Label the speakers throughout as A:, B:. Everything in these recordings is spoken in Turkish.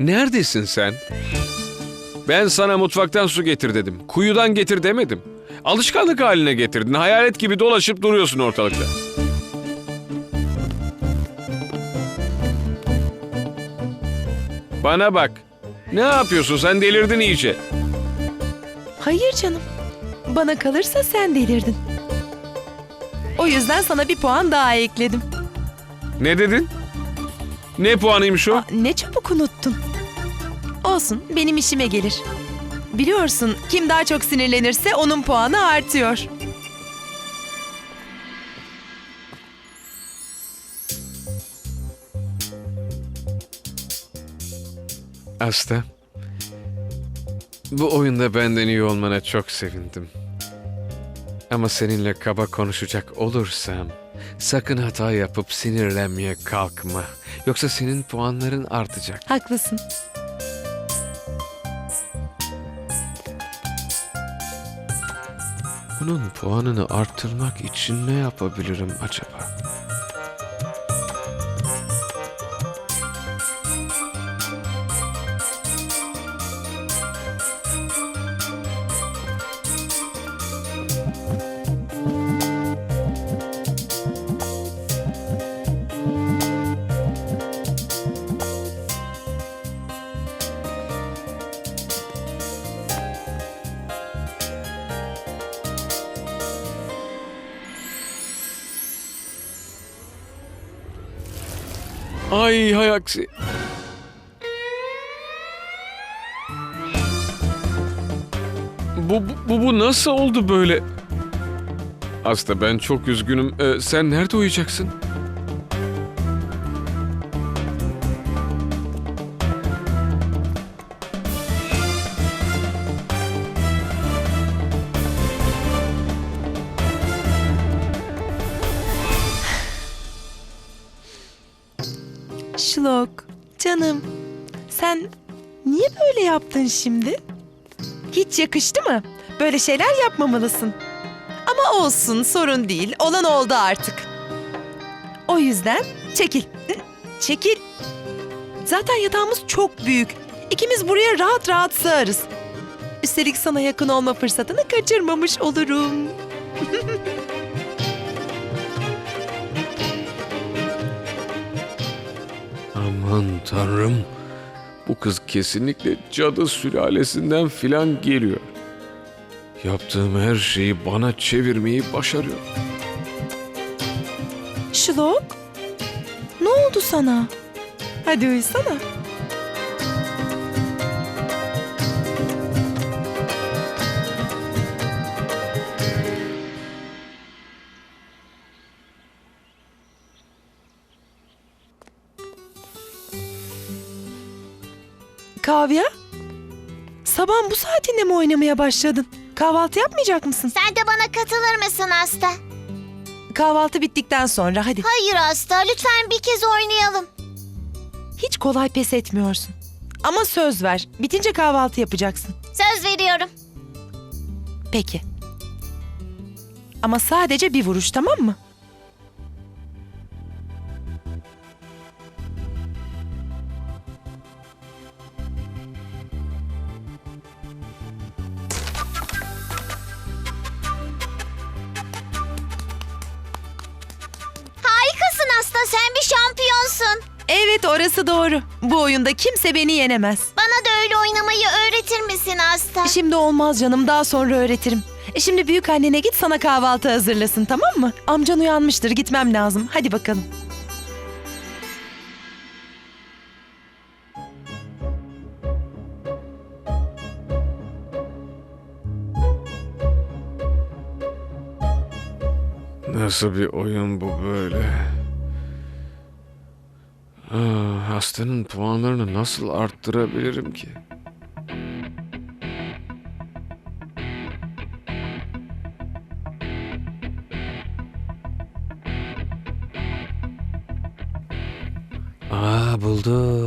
A: Neredesin sen? Ben sana mutfaktan su getir dedim. Kuyudan getir demedim. Alışkanlık haline getirdin. Hayalet gibi dolaşıp duruyorsun ortalıkta. Bana bak. Ne yapıyorsun? Sen delirdin iyice.
B: Hayır canım. Bana kalırsa sen delirdin. O yüzden sana bir puan daha ekledim.
A: Ne dedin? Ne puanıymış o?
B: Aa, ne çabuk unuttun. Olsun, benim işime gelir. Biliyorsun, kim daha çok sinirlenirse onun puanı artıyor.
A: Asta. Bu oyunda benden iyi olmana çok sevindim. Ama seninle kaba konuşacak olursam sakın hata yapıp sinirlenmeye kalkma. Yoksa senin puanların artacak.
B: Haklısın.
A: Bunun puanını arttırmak için ne yapabilirim acaba? Ay hay aksi. Bu, bu, bu, nasıl oldu böyle? Asta ben çok üzgünüm. Ee, sen nerede uyuyacaksın?
B: Şlok, canım. Sen niye böyle yaptın şimdi? Hiç yakıştı mı? Böyle şeyler yapmamalısın. Ama olsun, sorun değil. Olan oldu artık. O yüzden çekil. Çekil. Zaten yatağımız çok büyük. İkimiz buraya rahat rahat sığarız. Üstelik sana yakın olma fırsatını kaçırmamış olurum.
A: Aman tanrım. Bu kız kesinlikle cadı sülalesinden filan geliyor. Yaptığım her şeyi bana çevirmeyi başarıyor.
B: Şlok, ne oldu sana? Hadi uyusana. Kavya? Sabah bu saatinde mi oynamaya başladın? Kahvaltı yapmayacak mısın?
C: Sen de bana katılır mısın Asta?
B: Kahvaltı bittikten sonra hadi.
C: Hayır Asta, lütfen bir kez oynayalım.
B: Hiç kolay pes etmiyorsun. Ama söz ver. Bitince kahvaltı yapacaksın.
C: Söz veriyorum.
B: Peki. Ama sadece bir vuruş tamam mı?
C: Asta, sen bir şampiyonsun.
B: Evet orası doğru. Bu oyunda kimse beni yenemez.
C: Bana da öyle oynamayı öğretir misin Asta?
B: Şimdi olmaz canım daha sonra öğretirim. E şimdi büyük annene git sana kahvaltı hazırlasın tamam mı? Amcan uyanmıştır gitmem lazım. Hadi bakalım.
A: Nasıl bir oyun bu böyle? Hastanın puanlarını nasıl arttırabilirim ki? Aa buldum.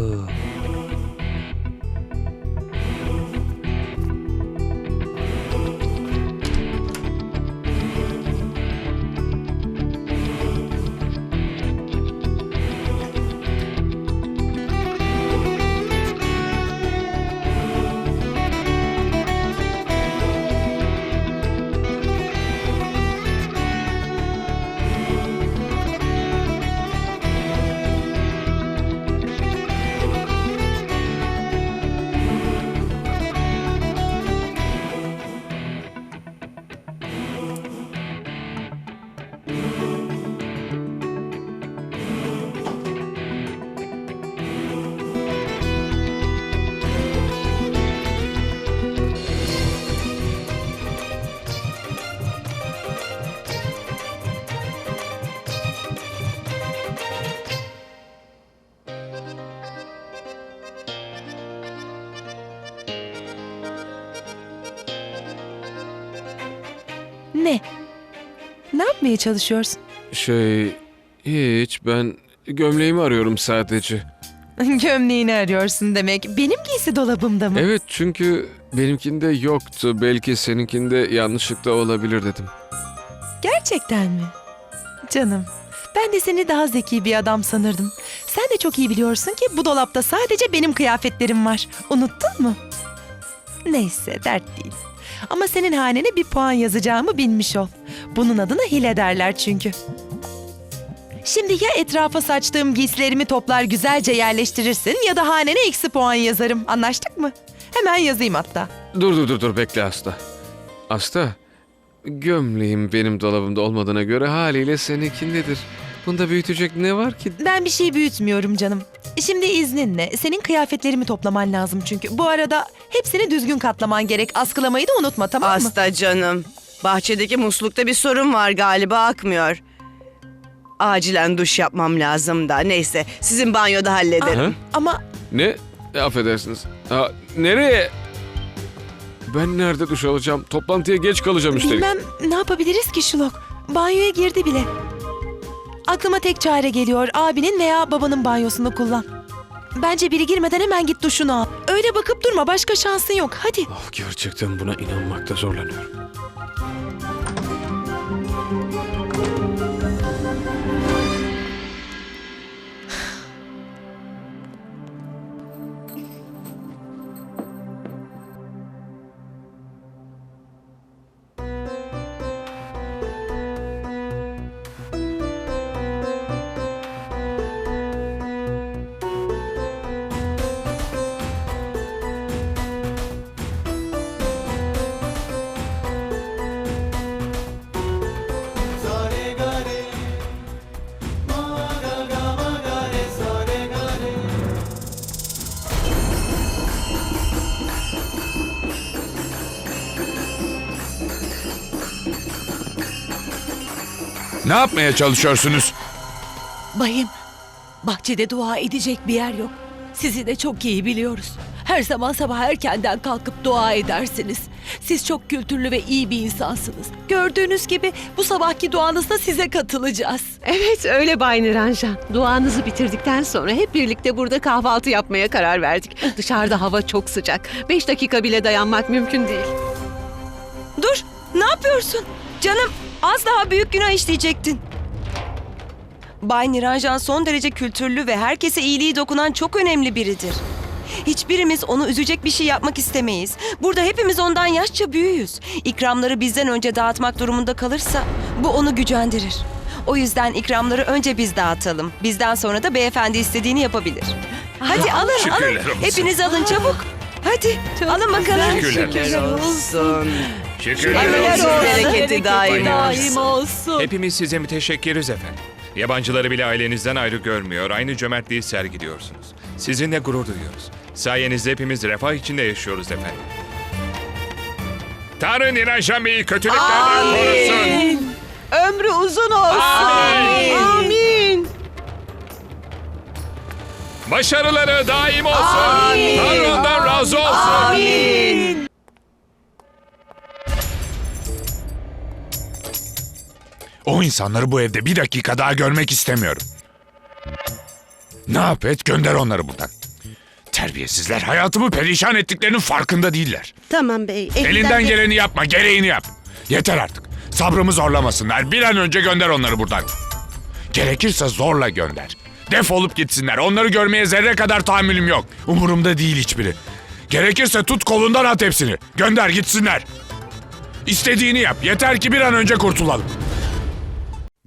B: Ne? Ne yapmaya çalışıyorsun?
A: Şey, hiç ben gömleğimi arıyorum sadece.
B: Gömleğini arıyorsun demek. Benim giysi dolabımda mı?
A: Evet çünkü benimkinde yoktu. Belki seninkinde yanlışlıkla olabilir dedim.
B: Gerçekten mi? Canım, ben de seni daha zeki bir adam sanırdım. Sen de çok iyi biliyorsun ki bu dolapta sadece benim kıyafetlerim var. Unuttun mu? Neyse, dert değil. Ama senin hanene bir puan yazacağımı bilmiş ol. Bunun adına hile derler çünkü. Şimdi ya etrafa saçtığım giysilerimi toplar güzelce yerleştirirsin ya da hanene eksi puan yazarım. Anlaştık mı? Hemen yazayım hatta.
A: Dur dur dur dur bekle Asta. Asta, gömleğim benim dolabımda olmadığına göre haliyle seninkindedir. Bunda büyütecek ne var ki?
B: Ben bir şey büyütmüyorum canım. Şimdi izninle senin kıyafetlerimi toplaman lazım çünkü. Bu arada hepsini düzgün katlaman gerek. Askılamayı da unutma tamam mı?
D: Hasta canım. Bahçedeki muslukta bir sorun var galiba akmıyor. Acilen duş yapmam lazım da. Neyse sizin banyoda hallederim.
A: Ha?
B: Ama
A: Ne? E, Affedersiniz. Ha, nereye? Ben nerede duş alacağım? Toplantıya geç kalacağım üstelik.
B: bilmem ne yapabiliriz ki Şulok. Banyoya girdi bile. Aklıma tek çare geliyor. Abinin veya babanın banyosunu kullan. Bence biri girmeden hemen git duşunu al. Öyle bakıp durma başka şansın yok. Hadi.
A: Oh, gerçekten buna inanmakta zorlanıyorum.
E: Ne yapmaya çalışıyorsunuz?
F: Bayım, bahçede dua edecek bir yer yok. Sizi de çok iyi biliyoruz. Her zaman sabah erkenden kalkıp dua edersiniz. Siz çok kültürlü ve iyi bir insansınız. Gördüğünüz gibi bu sabahki duanızda size katılacağız.
G: Evet öyle Bay Niranjan. Duanızı bitirdikten sonra hep birlikte burada kahvaltı yapmaya karar verdik. Dışarıda hava çok sıcak. Beş dakika bile dayanmak mümkün değil.
H: Dur, ne yapıyorsun? Canım, az daha büyük günah işleyecektin. Bay Niranjan son derece kültürlü ve herkese iyiliği dokunan çok önemli biridir. Hiçbirimiz onu üzecek bir şey yapmak istemeyiz. Burada hepimiz ondan yaşça büyüğüz. İkramları bizden önce dağıtmak durumunda kalırsa bu onu gücendirir. O yüzden ikramları önce biz dağıtalım. Bizden sonra da beyefendi istediğini yapabilir. Hadi alın, alın.
E: Şükürler olsun.
H: Hepiniz alın çabuk. Hadi, alın bakalım.
E: Şükürler
D: olsun. Şükürler
E: olsun.
D: olsun. Bereketi daim
F: daim olsun.
I: Hepimiz size müteşekkiriz efendim. Yabancıları bile ailenizden ayrı görmüyor, aynı cömertliği sergiliyorsunuz. Sizinle gurur duyuyoruz. Sayenizde hepimiz refah içinde yaşıyoruz efendim.
E: Tanrı Niranjan Bey'i kötülüklerden korusun.
D: Ömrü uzun olsun.
E: Amin.
D: Amin.
E: Başarıları daim olsun. Tanrı ondan razı olsun. O insanları bu evde bir dakika daha görmek istemiyorum. Ne yap et gönder onları buradan. Terbiyesizler hayatımı perişan ettiklerinin farkında değiller.
G: Tamam bey.
E: Elinden geleni yapma, gereğini yap. Yeter artık. Sabrımı zorlamasınlar. Bir an önce gönder onları buradan. Gerekirse zorla gönder. Defolup gitsinler. Onları görmeye zerre kadar tahammülüm yok. Umurumda değil hiçbiri. Gerekirse tut kolundan at hepsini. Gönder gitsinler. İstediğini yap. Yeter ki bir an önce kurtulalım.